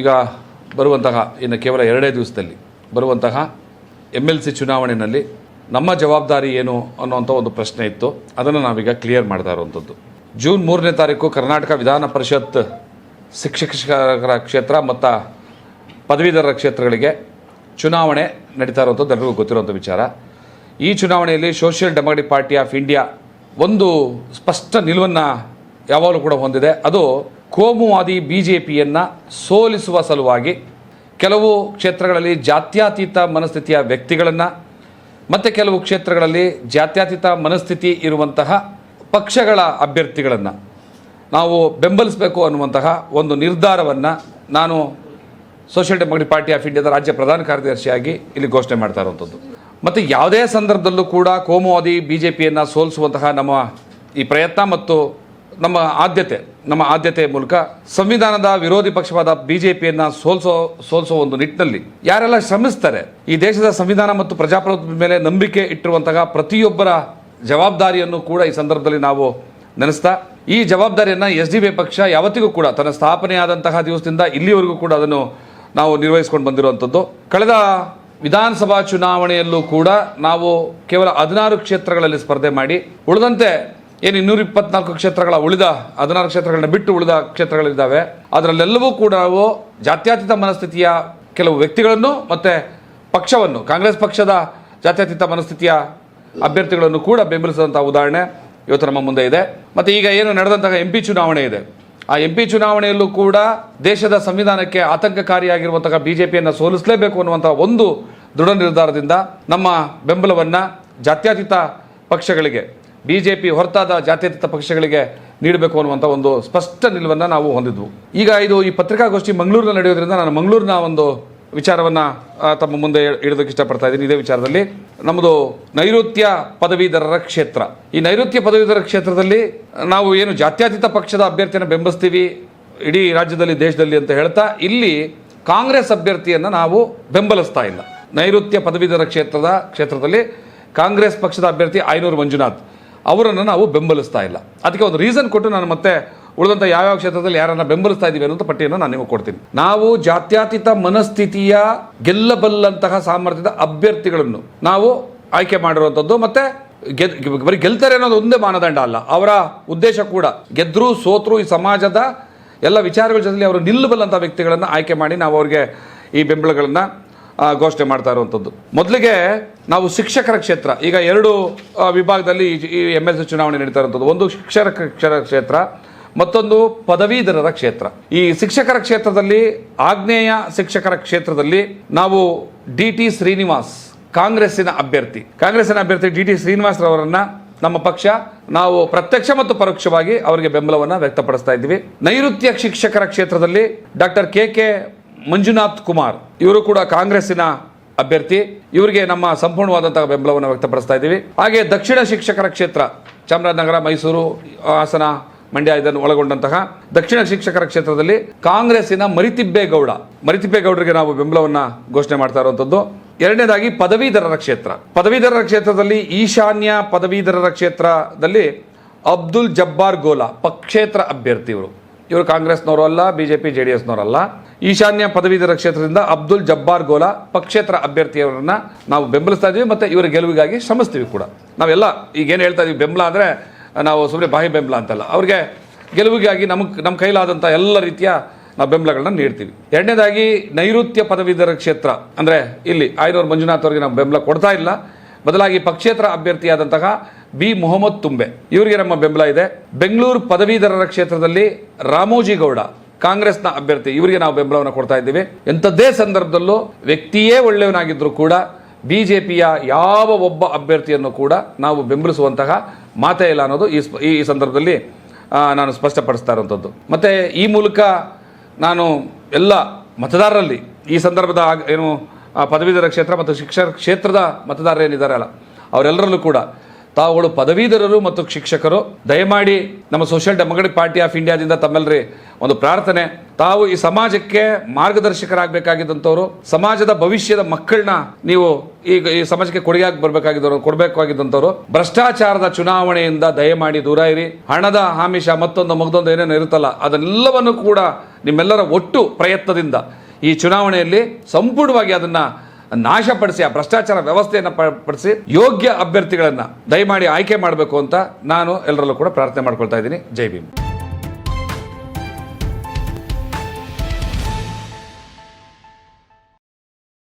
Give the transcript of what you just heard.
ಈಗ ಬರುವಂತಹ ಇನ್ನು ಕೇವಲ ಎರಡೇ ದಿವಸದಲ್ಲಿ ಬರುವಂತಹ ಎಂ ಎಲ್ ಸಿ ಚುನಾವಣೆಯಲ್ಲಿ ನಮ್ಮ ಜವಾಬ್ದಾರಿ ಏನು ಅನ್ನುವಂಥ ಒಂದು ಪ್ರಶ್ನೆ ಇತ್ತು. ಅದನ್ನು ನಾವೀಗ ಕ್ಲಿಯರ್ ಮಾಡ್ತಾ ಇರುವಂಥದ್ದು ಜೂನ್ ಮೂರನೇ ತಾರೀಕು ಕರ್ನಾಟಕ ವಿಧಾನ ಪರಿಷತ್ ಶಿಕ್ಷಕರ ಕ್ಷೇತ್ರ ಮತ್ತು ಪದವೀಧರರ ಕ್ಷೇತ್ರಗಳಿಗೆ ಚುನಾವಣೆ ನಡೀತಾ ಇರುವಂಥದ್ದು ಎಲ್ಲರಿಗೂ ಗೊತ್ತಿರುವಂಥ ವಿಚಾರ. ಈ ಚುನಾವಣೆಯಲ್ಲಿ Social Democratic Party of India ಒಂದು ಸ್ಪಷ್ಟ ನಿಲುವನ್ನು ಯಾವಾಗಲೂ ಕೂಡ ಹೊಂದಿದೆ. ಅದು ಕೋಮುವಾದಿ ಬಿ ಜೆ ಪಿಯನ್ನು ಸೋಲಿಸುವ ಸಲುವಾಗಿ ಕೆಲವು ಕ್ಷೇತ್ರಗಳಲ್ಲಿ ಜಾತ್ಯತೀತ ಮನಸ್ಥಿತಿಯ ವ್ಯಕ್ತಿಗಳನ್ನು ಮತ್ತು ಕೆಲವು ಕ್ಷೇತ್ರಗಳಲ್ಲಿ ಜಾತ್ಯತೀತ ಮನಸ್ಥಿತಿ ಇರುವಂತಹ ಪಕ್ಷಗಳ ಅಭ್ಯರ್ಥಿಗಳನ್ನು ನಾವು ಬೆಂಬಲಿಸಬೇಕು ಅನ್ನುವಂತಹ ಒಂದು ನಿರ್ಧಾರವನ್ನು ನಾನು ಸೋಷಿಯಲ್ ಡೆಮೋಕ್ರೆಟಿಕ್ ಪಾರ್ಟಿ ಆಫ್ ಇಂಡಿಯಾದ ರಾಜ್ಯ ಪ್ರಧಾನ ಕಾರ್ಯದರ್ಶಿಯಾಗಿ ಇಲ್ಲಿ ಘೋಷಣೆ ಮಾಡ್ತಾ ಇರುವಂಥದ್ದು. ಮತ್ತು ಯಾವುದೇ ಸಂದರ್ಭದಲ್ಲೂ ಕೂಡ ಕೋಮುವಾದಿ ಬಿ ಜೆ ಪಿಯನ್ನು ಸೋಲಿಸುವಂತಹ ನಮ್ಮ ಈ ಪ್ರಯತ್ನ ಮತ್ತು ನಮ್ಮ ಆದ್ಯತೆ, ನಮ್ಮ ಆದ್ಯತೆಯ ಮೂಲಕ ಸಂವಿಧಾನದ ವಿರೋಧಿ ಪಕ್ಷವಾದ ಬಿ ಸೋಲ್ಸೋ ಸೋಲ್ಸೋ ಸೋಲಿಸೋ ಸೋಲಿಸೋ ಒಂದು ನಿಟ್ಟಿನಲ್ಲಿ ಯಾರೆಲ್ಲ ಶ್ರಮಿಸ್ತಾರೆ, ಈ ದೇಶದ ಸಂವಿಧಾನ ಮತ್ತು ಪ್ರಜಾಪ್ರಭುತ್ವದ ಮೇಲೆ ನಂಬಿಕೆ ಇಟ್ಟಿರುವಂತಹ ಪ್ರತಿಯೊಬ್ಬರ ಜವಾಬ್ದಾರಿಯನ್ನು ಕೂಡ ಈ ಸಂದರ್ಭದಲ್ಲಿ ನಾವು ನೆನೆಸ್ತಾ, ಈ ಜವಾಬ್ದಾರಿಯನ್ನು ಎಸ್ ಡಿ ಬಿ ಪಕ್ಷ ಯಾವತ್ತಿಗೂ ಕೂಡ ತನ್ನ ಸ್ಥಾಪನೆಯಾದಂತಹ ದಿವಸದಿಂದ ಇಲ್ಲಿವರೆಗೂ ಕೂಡ ಅದನ್ನು ನಾವು ನಿರ್ವಹಿಸ್ಕೊಂಡು ಬಂದಿರುವಂಥದ್ದು. ಕಳೆದ ವಿಧಾನಸಭಾ ಚುನಾವಣೆಯಲ್ಲೂ ಕೂಡ ನಾವು ಕೇವಲ ಹದಿನಾರು ಕ್ಷೇತ್ರಗಳಲ್ಲಿ ಸ್ಪರ್ಧೆ ಮಾಡಿ, ಉಳಿದಂತೆ ಏನು ಇನ್ನೂರ ಇಪ್ಪತ್ನಾಲ್ಕು ಕ್ಷೇತ್ರಗಳ ಉಳಿದ, ಹದಿನಾರು ಕ್ಷೇತ್ರಗಳನ್ನ ಬಿಟ್ಟು ಉಳಿದ ಕ್ಷೇತ್ರಗಳಿದ್ದಾವೆ. ಅದರಲ್ಲೆಲ್ಲವೂ ಕೂಡ ನಾವು ಜಾತ್ಯತೀತ ಮನಸ್ಥಿತಿಯ ಕೆಲವು ವ್ಯಕ್ತಿಗಳನ್ನು ಮತ್ತು ಪಕ್ಷವನ್ನು, ಕಾಂಗ್ರೆಸ್ ಪಕ್ಷದ ಜಾತ್ಯತೀತ ಮನಸ್ಥಿತಿಯ ಅಭ್ಯರ್ಥಿಗಳನ್ನು ಕೂಡ ಬೆಂಬಲಿಸಿದಂಥ ಉದಾಹರಣೆ ಇವತ್ತು ನಮ್ಮ ಮುಂದೆ ಇದೆ. ಮತ್ತು ಈಗ ಏನು ನಡೆದಂತಹ ಎಂ ಪಿ ಚುನಾವಣೆ ಇದೆ. ಆ ಎಂ ಪಿ ಚುನಾವಣೆಯಲ್ಲೂ ಕೂಡ ದೇಶದ ಸಂವಿಧಾನಕ್ಕೆ ಆತಂಕಕಾರಿಯಾಗಿರುವಂತಹ ಬಿ ಜೆ ಪಿಯನ್ನು ಸೋಲಿಸಲೇಬೇಕು ಅನ್ನುವಂಥ ಒಂದು ದೃಢ ನಿರ್ಧಾರದಿಂದ ನಮ್ಮ ಬೆಂಬಲವನ್ನು ಜಾತ್ಯತೀತ ಪಕ್ಷಗಳಿಗೆ ಬಿ ಜೆ ಪಿ ಹೊರತಾದ ಜಾತ್ಯತೀತ ಪಕ್ಷಗಳಿಗೆ ನೀಡಬೇಕು ಅನ್ನುವಂಥ ಒಂದು ಸ್ಪಷ್ಟ ನಿಲುವನ್ನು ನಾವು ಹೊಂದಿದ್ವು. ಈಗ ಇದು ಈ ಪತ್ರಿಕಾಗೋಷ್ಠಿ ಮಂಗಳೂರಿನಲ್ಲಿ ನಡೆಯೋದ್ರಿಂದ ನಾನು ಮಂಗಳೂರಿನ ಒಂದು ವಿಚಾರವನ್ನು ತಮ್ಮ ಮುಂದೆ ಇಡೋದಕ್ಕೆ ಇಷ್ಟಪಡ್ತಾ ಇದ್ದೀನಿ. ಇದೇ ವಿಚಾರದಲ್ಲಿ ನಮ್ಮದು ನೈಋತ್ಯ ಪದವೀಧರರ ಕ್ಷೇತ್ರ. ಈ ನೈಋತ್ಯ ಪದವೀಧರ ಕ್ಷೇತ್ರದಲ್ಲಿ ನಾವು ಏನು ಜಾತ್ಯತೀತ ಪಕ್ಷದ ಅಭ್ಯರ್ಥಿಯನ್ನು ಬೆಂಬಲಿಸ್ತೀವಿ ಇಡೀ ರಾಜ್ಯದಲ್ಲಿ, ದೇಶದಲ್ಲಿ ಅಂತ ಹೇಳ್ತಾ ಇಲ್ಲಿ ಕಾಂಗ್ರೆಸ್ ಅಭ್ಯರ್ಥಿಯನ್ನು ನಾವು ಬೆಂಬಲಿಸ್ತಾ ಇಲ್ಲ. ನೈಋತ್ಯ ಪದವೀಧರ ಕ್ಷೇತ್ರದ, ಕ್ಷೇತ್ರದಲ್ಲಿ ಕಾಂಗ್ರೆಸ್ ಪಕ್ಷದ ಅಭ್ಯರ್ಥಿ ಐನೂರು ಮಂಜುನಾಥ್. ಅವರನ್ನು ನಾವು ಬೆಂಬಲಿಸ್ತಾ ಇಲ್ಲ. ಅದಕ್ಕೆ ಒಂದು ರೀಸನ್ ಕೊಟ್ಟು ನಾನು ಮತ್ತೆ ಉಳಿದಂಥ ಯಾವ್ಯಾವ ಕ್ಷೇತ್ರದಲ್ಲಿ ಯಾರನ್ನ ಬೆಂಬಲಿಸ್ತಾ ಇದ್ದೀವಿ ಅನ್ನೋ ಪಟ್ಟಿಯನ್ನು ನಾನು ನಿಮಗೆ ಕೊಡ್ತೀನಿ. ನಾವು ಜಾತ್ಯಾತೀತ ಮನಸ್ಥಿತಿಯ ಗೆಲ್ಲಬಲ್ಲಂತಹ ಸಾಮರ್ಥ್ಯದ ಅಭ್ಯರ್ಥಿಗಳನ್ನು ನಾವು ಆಯ್ಕೆ ಮಾಡಿರುವಂಥದ್ದು ಮತ್ತೆ ಬರೀ ಗೆಲ್ತಾರೆ ಅನ್ನೋದು ಒಂದೇ ಮಾನದಂಡ ಅಲ್ಲ. ಅವರ ಉದ್ದೇಶ ಕೂಡ ಗೆದ್ರು ಸೋತ್ರು ಈ ಸಮಾಜದ ಎಲ್ಲ ವಿಚಾರಗಳ ಜೊತೆಲಿ ಅವರು ನಿಲ್ಲಬಲ್ಲಂಥ ವ್ಯಕ್ತಿಗಳನ್ನು ಆಯ್ಕೆ ಮಾಡಿ ನಾವು ಅವ್ರಿಗೆ ಈ ಬೆಂಬಲಗಳನ್ನು ಘೋಷಣೆ ಮಾಡ್ತಾ ಇರುವಂಥದ್ದು ಮೊದಲಿಗೆ ನಾವು ಶಿಕ್ಷಕರ ಕ್ಷೇತ್ರ, ಈಗ ಎರಡು ವಿಭಾಗದಲ್ಲಿ ಈ- ಎಂ ಎಲ್ ಸಿ ಚುನಾವಣೆ ನಡೀತಾ ಇರುವಂಥದ್ದು ಒಂದು ಶಿಕ್ಷಕರ ಕ್ಷ- ಕ್ಷೇತ್ರ, ಮತ್ತೊಂದು ಪದವೀಧರರ ಕ್ಷೇತ್ರ. ಈ ಶಿಕ್ಷಕರ ಕ್ಷೇತ್ರದಲ್ಲಿ, ಆಗ್ನೇಯ ಶಿಕ್ಷಕರ ಕ್ಷೇತ್ರದಲ್ಲಿ ನಾವು ಡಿ ಟಿ ಶ್ರೀನಿವಾಸ್, ಕಾಂಗ್ರೆಸ್ಸಿನ ಅಭ್ಯರ್ಥಿ. ಕಾಂಗ್ರೆಸ್ಸಿನ ಅಭ್ಯರ್ಥಿ ಡಿ ಟಿ ಶ್ರೀನಿವಾಸ್ ರವರನ್ನ ನಮ್ಮ ಪಕ್ಷ ನಾವು ಪ್ರತ್ಯಕ್ಷ ಮತ್ತು ಪರೋಕ್ಷವಾಗಿ ಅವರಿಗೆ ಬೆಂಬಲವನ್ನು ವ್ಯಕ್ತಪಡಿಸ್ತಾ ಇದ್ದೀವಿ. ನೈಋತ್ಯ ಶಿಕ್ಷಕರ ಕ್ಷೇತ್ರದಲ್ಲಿ doctor K K Manjunath Kumar. ಇವರು ಕೂಡ ಕಾಂಗ್ರೆಸ್ಸಿನ ಅಭ್ಯರ್ಥಿ. ಇವರಿಗೆ ನಮ್ಮ ಸಂಪೂರ್ಣವಾದಂತಹ ಬೆಂಬಲವನ್ನು ವ್ಯಕ್ತಪಡಿಸ್ತಾ ಇದ್ದೀವಿ. ಹಾಗೆ ದಕ್ಷಿಣ ಶಿಕ್ಷಕರ ಕ್ಷೇತ್ರ, ಚಾಮರಾಜನಗರ, ಮೈಸೂರು, ಹಾಸನ, ಮಂಡ್ಯ ಇದನ್ನು ಒಳಗೊಂಡಂತಹ ದಕ್ಷಿಣ ಶಿಕ್ಷಕರ ಕ್ಷೇತ್ರದಲ್ಲಿ ಕಾಂಗ್ರೆಸ್ಸಿನ ಮರಿತಿಬ್ಬೇಗೌಡ. ಮರಿತಿಬ್ಬೇಗೌಡರಿಗೆ ನಾವು ಬೆಂಬಲವನ್ನು ಘೋಷಣೆ ಮಾಡ್ತಾ ಇರುವಂತದ್ದು. ಎರಡನೇದಾಗಿ ಪದವೀಧರರ ಕ್ಷೇತ್ರ. ಪದವೀಧರರ ಕ್ಷೇತ್ರದಲ್ಲಿ ಈಶಾನ್ಯ ಪದವೀಧರರ ಕ್ಷೇತ್ರದಲ್ಲಿ ಅಬ್ದುಲ್ ಜಬ್ಬಾರ್ ಗೋಲಾ, ಪಕ್ಷೇತ್ರ ಅಭ್ಯರ್ಥಿ ಇವರು ಇವರು ಕಾಂಗ್ರೆಸ್ನವರು ಅಲ್ಲ, ಬಿಜೆಪಿ ಜೆ ಡಿ ಎಸ್ನವರಲ್ಲ ಈಶಾನ್ಯ ಪದವೀಧರ ಕ್ಷೇತ್ರದಿಂದ ಅಬ್ದುಲ್ ಜಬ್ಬಾರ್ ಗೋಲಾ ಪಕ್ಷೇತರ ಅಭ್ಯರ್ಥಿಯವರನ್ನ ನಾವು ಬೆಂಬಲಿಸ್ತಾ ಇದ್ದೀವಿ ಮತ್ತು ಇವರ ಗೆಲುವಿಗಾಗಿ ಶ್ರಮಿಸ್ತೀವಿ ಕೂಡ. ನಾವೆಲ್ಲ ಈಗೇನು ಹೇಳ್ತಾ ಇದೀವಿ, ಬೆಂಬಲ ಅಂದರೆ ನಾವು ಸುಮ್ಮನೆ ಬಾಯಿ ಬೆಂಬಲ ಅಂತಲ್ಲ. ಅವ್ರಿಗೆ ಗೆಲುವಿಗಾಗಿ ನಮಗೆ ನಮ್ಮ ಕೈಲಾದಂಥ ಎಲ್ಲ ರೀತಿಯ ನಾವು ಬೆಂಬಲಗಳನ್ನ ನೀಡ್ತೀವಿ. ಎರಡನೇದಾಗಿ ನೈಋತ್ಯ ಪದವೀಧರ ಕ್ಷೇತ್ರ ಅಂದರೆ ಇಲ್ಲಿ ಆಯನೂರು ಮಂಜುನಾಥ್ ಅವರಿಗೆ ನಾವು ಬೆಂಬಲ ಕೊಡ್ತಾ ಇಲ್ಲ. ಬದಲಾಗಿ ಪಕ್ಷೇತರ ಅಭ್ಯರ್ಥಿಯಾದಂತಹ ಬಿ ಮೊಹಮ್ಮದ್ ತುಂಬೆ. ಇವರಿಗೆ ನಮ್ಮ ಬೆಂಬಲ ಇದೆ. ಬೆಂಗಳೂರು ಪದವೀಧರರ ಕ್ಷೇತ್ರದಲ್ಲಿ ರಾಮೋಜಿ ಗೌಡ. ಕಾಂಗ್ರೆಸ್ನ ಅಭ್ಯರ್ಥಿ, ಇವರಿಗೆ ನಾವು ಬೆಂಬಲವನ್ನು ಕೊಡ್ತಾ ಇದ್ದೇವೆ. ಎಂಥದ್ದೇ ಸಂದರ್ಭದಲ್ಲೂ ವ್ಯಕ್ತಿಯೇ ಒಳ್ಳೆಯವನಾಗಿದ್ದರೂ ಕೂಡ ಬಿಜೆಪಿಯ ಯಾವ ಒಬ್ಬ ಅಭ್ಯರ್ಥಿಯನ್ನು ಕೂಡ ನಾವು ಬೆಂಬಲಿಸುವಂತಹ ಮಾತೇ ಇಲ್ಲ ಅನ್ನೋದು ಈ ಈ ಸಂದರ್ಭದಲ್ಲಿ ನಾನು ಸ್ಪಷ್ಟಪಡಿಸ್ತಾ ಇರುವಂಥದ್ದು ಮತ್ತು ಈ ಮೂಲಕ ನಾನು ಎಲ್ಲ ಮತದಾರರಲ್ಲಿ ಈ ಸಂದರ್ಭದ ಏನು ಪದವೀಧರ ಕ್ಷೇತ್ರ ಮತ್ತು ಶಿಕ್ಷಣ ಕ್ಷೇತ್ರದ ಮತದಾರರೇನಿದ್ದಾರೆ ಅಲ್ಲ, ಅವರೆಲ್ಲರಲ್ಲೂ ಕೂಡ ತಾವುಗಳು ಪದವೀಧರರು ಮತ್ತು ಶಿಕ್ಷಕರು, ದಯಮಾಡಿ ನಮ್ಮ ಸೋಷಿಯಲ್ ಡೆಮೊಕ್ರೆಟಿಕ್ ಪಾರ್ಟಿ ಆಫ್ ಇಂಡಿಯಾದಿಂದ ತಮ್ಮೆಲ್ಲರಿ ಒಂದು ಪ್ರಾರ್ಥನೆ. ತಾವು ಈ ಸಮಾಜಕ್ಕೆ ಮಾರ್ಗದರ್ಶಕರಾಗಬೇಕಾಗಿದ್ದಂಥವ್ರು, ಸಮಾಜದ ಭವಿಷ್ಯದ ಮಕ್ಕಳನ್ನ ನೀವು ಈಗ ಈ ಸಮಾಜಕ್ಕೆ ಕೊಡುಗೆಯಾಗಿ ಬರಬೇಕಾಗಿದ್ದವರು, ಕೊಡಬೇಕಾಗಿದ್ದಂಥವ್ರು, ಭ್ರಷ್ಟಾಚಾರದ ಚುನಾವಣೆಯಿಂದ ದಯಮಾಡಿ ದೂರ ಇರಿ. ಹಣದ ಆಮಿಷ ಮತ್ತೊಂದು, ಮಗದೊಂದು ಏನೇನು ಇರುತ್ತಲ್ಲ ಅದನ್ನೆಲ್ಲವನ್ನು ಕೂಡ ನಿಮ್ಮೆಲ್ಲರ ಒಟ್ಟು ಪ್ರಯತ್ನದಿಂದ ಈ ಚುನಾವಣೆಯಲ್ಲಿ ಸಂಪೂರ್ಣವಾಗಿ ಅದನ್ನು ನಾಶಪಡಿಸಿ, ಆ ಭ್ರಷ್ಟಾಚಾರ ವ್ಯವಸ್ಥೆಯನ್ನು ಪಡಿಸಿ ಯೋಗ್ಯ ಅಭ್ಯರ್ಥಿಗಳನ್ನು ದಯಮಾಡಿ ಆಯ್ಕೆ ಮಾಡಬೇಕು ಅಂತ ನಾನು ಎಲ್ಲರಲ್ಲೂ ಕೂಡ ಪ್ರಾರ್ಥನೆ ಮಾಡ್ಕೊಳ್ತಾ ಇದ್ದೀನಿ. ಜೈ ಭೀಮ್.